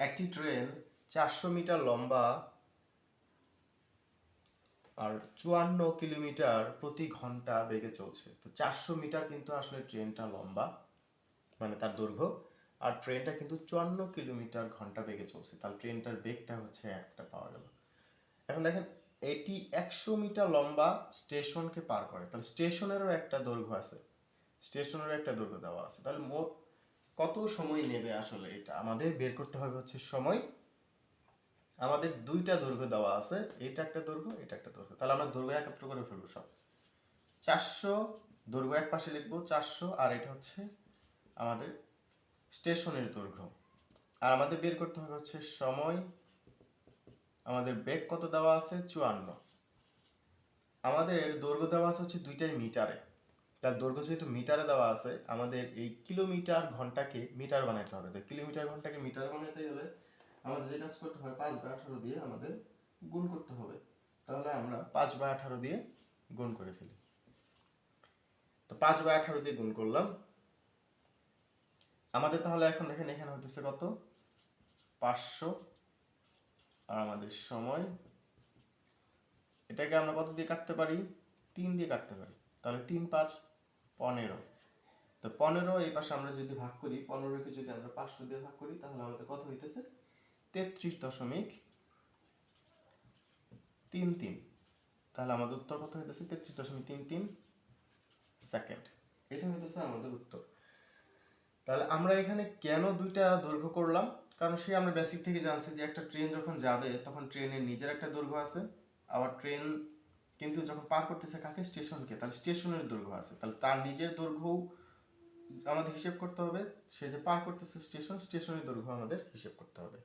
একটি ট্রেন চারশো মিটার লম্বা আর চুয়ান্ন কিলোমিটার প্রতি ঘণ্টা বেগে চলছে। তো চারশো মিটার কিন্তু আসলে ট্রেনটা লম্বা মানে তার দৈর্ঘ্য, আর ট্রেনটা কিন্তু চুয়ান্ন কিলোমিটার ঘণ্টা বেগে চলছে। তাহলে ট্রেনটার বেগটা হচ্ছে একটা পাওয়া গেল। এখন দেখেন, এটি একশো মিটার লম্বা স্টেশনকে পার করে। তাহলে স্টেশনেরও একটা দৈর্ঘ্য আছে। স্টেশনেরও একটা দৈর্ঘ্য দেওয়া আছে। তাহলে মোট কত সময় নেবে আসলে এটা? আমাদের বের করতে হবে হচ্ছে সময়। আমাদের দুইটা দৈর্ঘ্য দেওয়া আছে। এটা একটা দৈর্ঘ্য, এটা একটা দৈর্ঘ্য। তাহলে আমরা দৈর্ঘ্য একত্র করে ফেলব সব। চারশো, দৈর্ঘ্য এক পাশে লিখব চারশো, আর এটা হচ্ছে আমাদের স্টেশনের দৈর্ঘ্য। আর আমাদের বের করতে হবে হচ্ছে সময়। আমাদের বেগ কত দেওয়া আছে? চুয়ান্ন। আমাদের দৈর্ঘ্য দেওয়া আছে হচ্ছে দুইটাই মিটারে। তার দৈর্ঘ্য যেহেতু মিটারে দেওয়া আছে, আমাদের এই কিলোমিটার ঘন্টাকে মিটার বানাইতে হবে। তো কিলোমিটার ঘন্টাকে মিটার বানাইতে গেলে আমাদের যে কাজ করতে হয়, পাঁচ বাই আঠারো দিয়ে আমাদের গুণ করতে হবে। তাহলে আমরা পাঁচ বাই আঠারো দিয়ে গুণ করে ফেলি। তো পাঁচ বাই আঠারো দিয়ে গুণ করলাম। আমাদের তাহলে এখন দেখেন, এখানে হতেছে কত? পাঁচশো। আর আমাদের সময়, এটাকে আমরা কত দিয়ে কাটতে পারি? তিন দিয়ে কাটতে পারি। তাহলে তিন পাঁচ পনেরো। তো পনেরো, এই পাশে আমরা যদি ভাগ করি, পনেরোকে যদি আমরা পাঁচশো দিয়ে ভাগ করি, তাহলে আমাদের কত হইতেছে? তেত্রিশ দশমিক তিন তিন। তাহলে আমাদের উত্তর কত হইতেছে? তেত্রিশ দশমিক তিন তিন সেকেন্ড। এটা হইতেছে আমাদের উত্তর। তাহলে আমরা এখানে কেন দুইটা দৈর্ঘ্য করলাম? কারণ সে আমরা বেসিক থেকে জানছি যে একটা ট্রেন যখন যাবে, তখন ট্রেনের নিজের একটা দৈর্ঘ্য আছে, আবার ট্রেন কিন্তু যখন পার করতেছে কাকে? স্টেশনকে। তাহলে স্টেশনের দৈর্ঘ্য আছে। তাহলে তার নিজের দৈর্ঘ্যও আমাদের হিসেব করতে হবে। সে যে পার করতেছে স্টেশন, স্টেশনের দৈর্ঘ্য আমাদের হিসেব করতে হবে।